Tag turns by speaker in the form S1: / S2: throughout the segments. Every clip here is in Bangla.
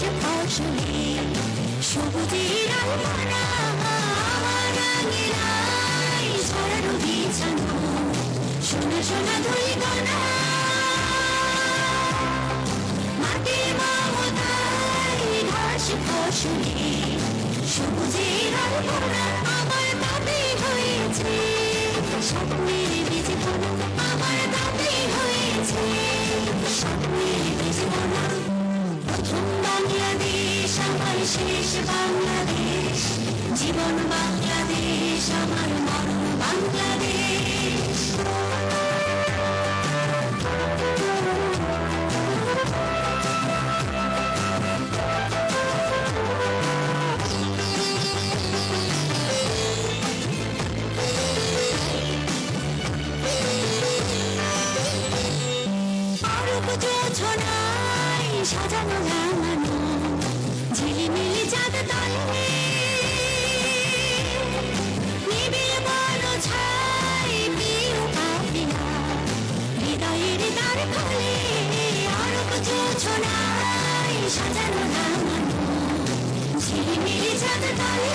S1: ঘাসে ফসলে সবুজের আলপনা ছড়ানো বিছানো সোনা সোনা ফসলে সবুজের আমার হয়েছে স্বপ্নের শেষ বাংলাদেশ জীবন বাংলাদেশ আমার মরণ বাংলাদেশ। 사자는 나만 সাজানো রাঙানো ঝিলিমিলি চাঁদ তলে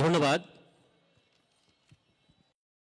S2: ধন্যবাদ।